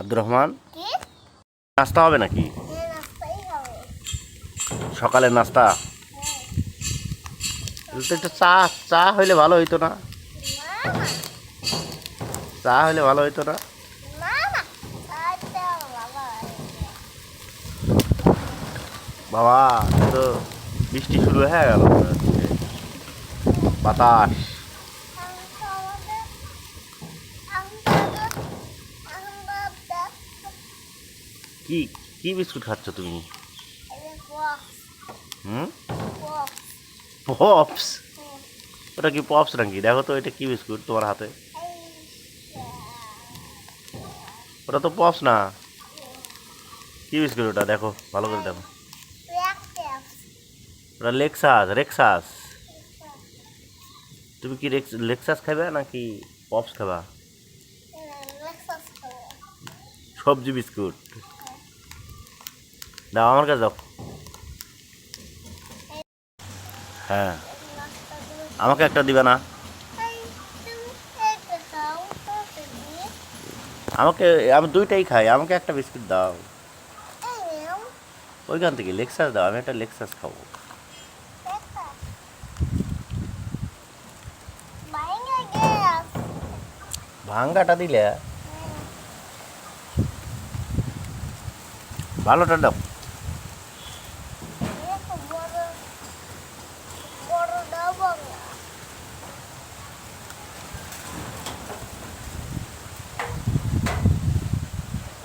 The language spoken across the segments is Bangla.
আব্দুর রহমান? নাস্তা হবে নাকি? হ্যাঁ সকালের নাস্তা? তাহলে একটু চা চা হইলে ভালো হইতো না। চা হইলে ভালো হইতো না। বাবা তো বৃষ্টি শুরু হয়ে গেল। বাতাস আমি তো আমাদের আমাদের আমাদের কি কি বিস্কুট খাচ্ছ তুমি? হুম? পপস? ওটা কি পপস নাকি? দেখো তো এটা কি বিস্কুট তোমার হাতে? ওটা তো পপস না। কি বিস্কুট ওটা? দেখো ভালো করে দেখো। ওটা লেক্সাস রেক্সাস। তুমি কি লেক্সাস খাবে নাকি পপস খাবা। সবজি বিস্কুট। দাও, আমার কাছে দাও। হ্যাঁ। আমাকে একটা দিবে না। আমাকে, আমি দুইটাই খাই, আমাকে একটা বিস্কুট দাও। ওইখান থেকে লেক্সাস দাও, আমি একটা লেক্সাস খাব। ভাঙ্গাটা দিলে? ভালোটা দাও দেখো বড় বড় ডাবঙ্গা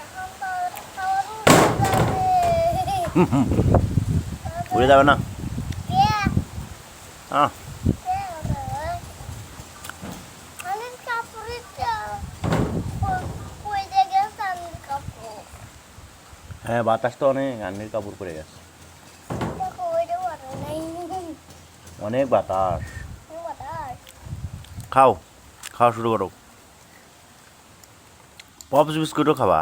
এখন তো খাওয়ার উঠে যাবে উড়ে যাবে না? হ্যাঁ বাতাস তো অনেক আন্নির কাপড় পরে গেছে। অনেক বাতাস। খাও খাওয়া শুরু করো। পপস বিস্কুটও খাবা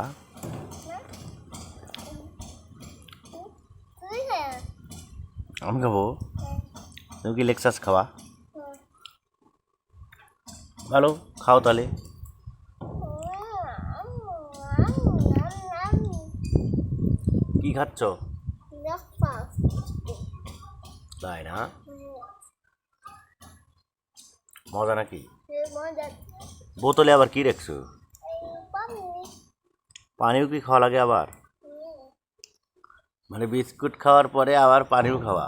তুই হ্যাঁ আমি খাব তুমি কি লেক্সাস খাওয়া ভালো খাও তাহলে কি খাচ্ছ তাই না মজা নাকি বোতলে আবার কি রেখছো পানিও কি খাওয়া লাগে আবার মানে বিস্কুট খাওয়ার পরে আবার পানিও খাওয়া।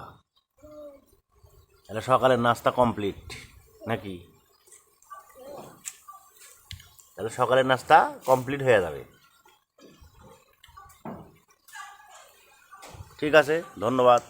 তাহলে সকালের নাস্তা কমপ্লিট নাকি? তাহলে সকালের নাস্তা কমপ্লিট হয়ে যাবে। ঠিক আছে, ধন্যবাদ।